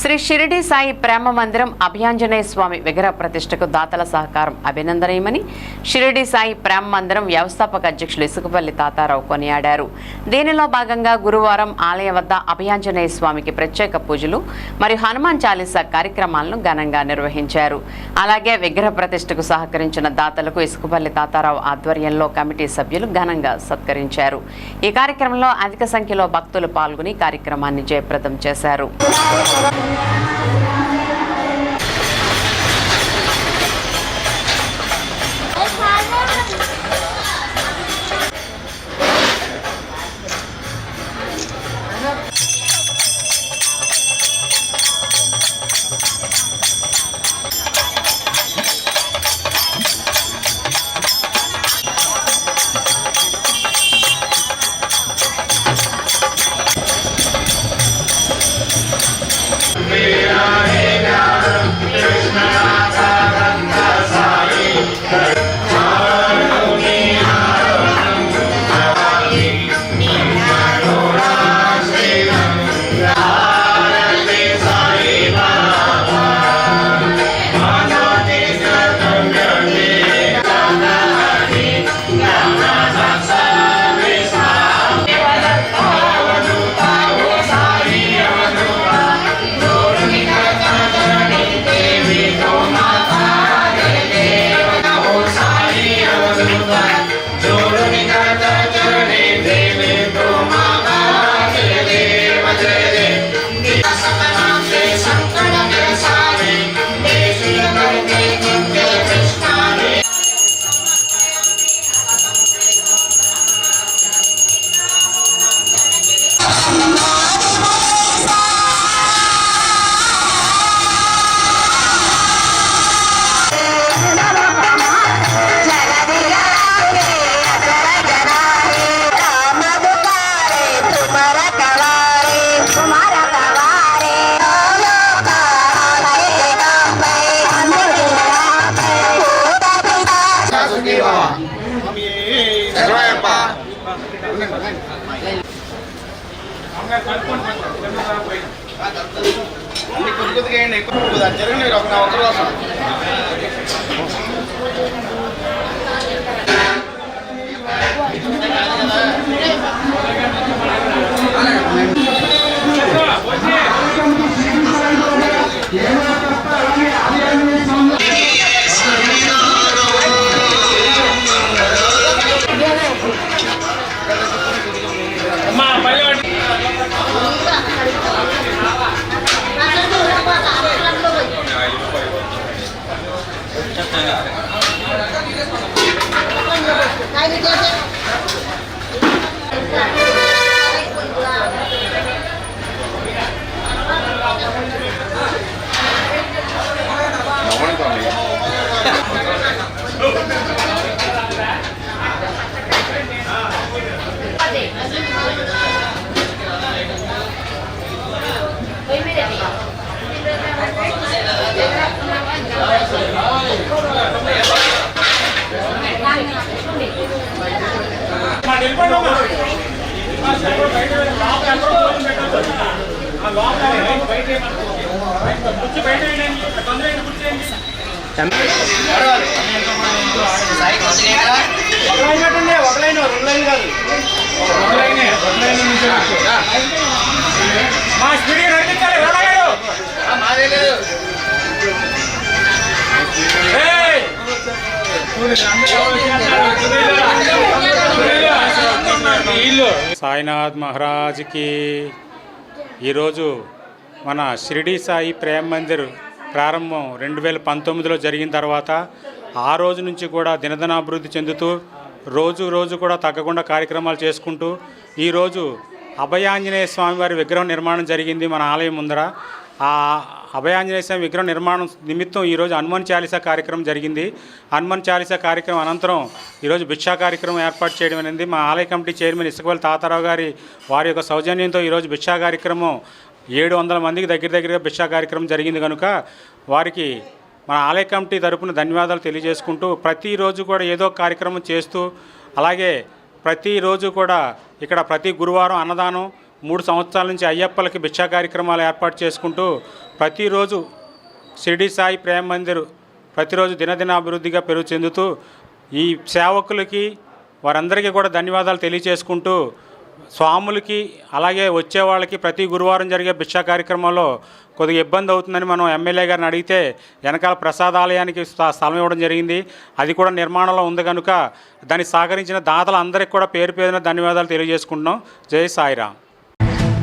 శ్రీ షిరిడి సాయి ప్రేమ మందిరం అభయాంజనేయ స్వామి విగ్రహ ప్రతిష్టకు దాతల సహకారం అభినందనీయమని షిరిడి సాయి ప్రేమ మందిరం వ్యవస్థాపక అధ్యక్షులు ఇసుకపల్లి తాతారావు కొనియాడారు. దీనిలో భాగంగా గురువారం ఆలయ వద్ద అభయాంజనేయ స్వామికి ప్రత్యేక పూజలు మరియు హనుమాన్ చాలీసా కార్యక్రమాలను ఘనంగా నిర్వహించారు. అలాగే విగ్రహ ప్రతిష్టకు సహకరించిన దాతలకు ఇసుకపల్లి తాతారావు ఆధ్వర్యంలో కమిటీ సభ్యులు ఘనంగా సత్కరించారు. ఈ కార్యక్రమంలో అధిక సంఖ్యలో భక్తులు పాల్గొని కార్యక్రమాన్ని జయప్రదం చేశారు. Thank you. కొద్ది కొద్దిగా వేయండి. ఎక్కువ జరగండి మీరు ఒక నా ఒక పెట్టండి ఒక లైన్ రెండు లైన్ కాదు ఒక లైనే ఒక లైన్ నుంచి మా స్పీడ్ నడిపించాలి వెళ్ళగాడు మాదే లేదు సాయినాథ్ మహారాజ్కి ఈరోజు మన షిరిడి సాయి ప్రేమ మందిర్ ప్రారంభం రెండు వేల పంతొమ్మిదిలో జరిగిన తర్వాత ఆ రోజు నుంచి కూడా దినదినాభివృద్ధి చెందుతూ రోజు రోజు కూడా తగ్గకుండా కార్యక్రమాలు చేసుకుంటూ ఈరోజు అభయాంజనేయ స్వామి వారి విగ్రహం నిర్మాణం జరిగింది మన ఆలయం ముందర. ఆ అభయాంజనేయ స్వామి విగ్రహం నిర్మాణం నిమిత్తం ఈరోజు హనుమాన్ చాలీసా కార్యక్రమం జరిగింది. హనుమాన్ చాలీసా కార్యక్రమం అనంతరం ఈరోజు భిక్షా కార్యక్రమం ఏర్పాటు చేయడం అనేది మా ఆలయ కమిటీ చైర్మన్ ఇసుకవల్లి తాతారావు గారి వారి యొక్క సౌజన్యంతో ఈరోజు భిక్షా కార్యక్రమం ఏడు వందల మందికి దగ్గర దగ్గరగా భిక్షా కార్యక్రమం జరిగింది కనుక వారికి మన ఆలయ కమిటీ తరపున ధన్యవాదాలు తెలియజేసుకుంటూ ప్రతిరోజు కూడా ఏదో కార్యక్రమం చేస్తూ అలాగే ప్రతిరోజు కూడా ఇక్కడ ప్రతి గురువారం అన్నదానం మూడు సంవత్సరాల నుంచి అయ్యప్పలకి భిక్షా కార్యక్రమాలు ఏర్పాటు చేసుకుంటూ ప్రతిరోజు షిరిడి సాయి ప్రేమ మందిర్ ప్రతిరోజు దినదిన అభివృద్ధిగా పెరుగు చెందుతూ ఈ సేవకులకి వారందరికీ కూడా ధన్యవాదాలు తెలియచేసుకుంటూ స్వాములకి అలాగే వచ్చే వాళ్ళకి ప్రతి గురువారం జరిగే భిక్షా కార్యక్రమంలో కొద్దిగా ఇబ్బంది అవుతుందని మనం ఎమ్మెల్యే గారిని అడిగితే వెనకాల ప్రసాదాలయానికి స్థలం ఇవ్వడం జరిగింది. అది కూడా నిర్మాణంలో ఉంది కనుక దాన్ని సహకరించిన దాతలందరికీ కూడా పేరు పేరున ధన్యవాదాలు తెలియజేసుకుంటున్నాం. జై సాయిరామ్.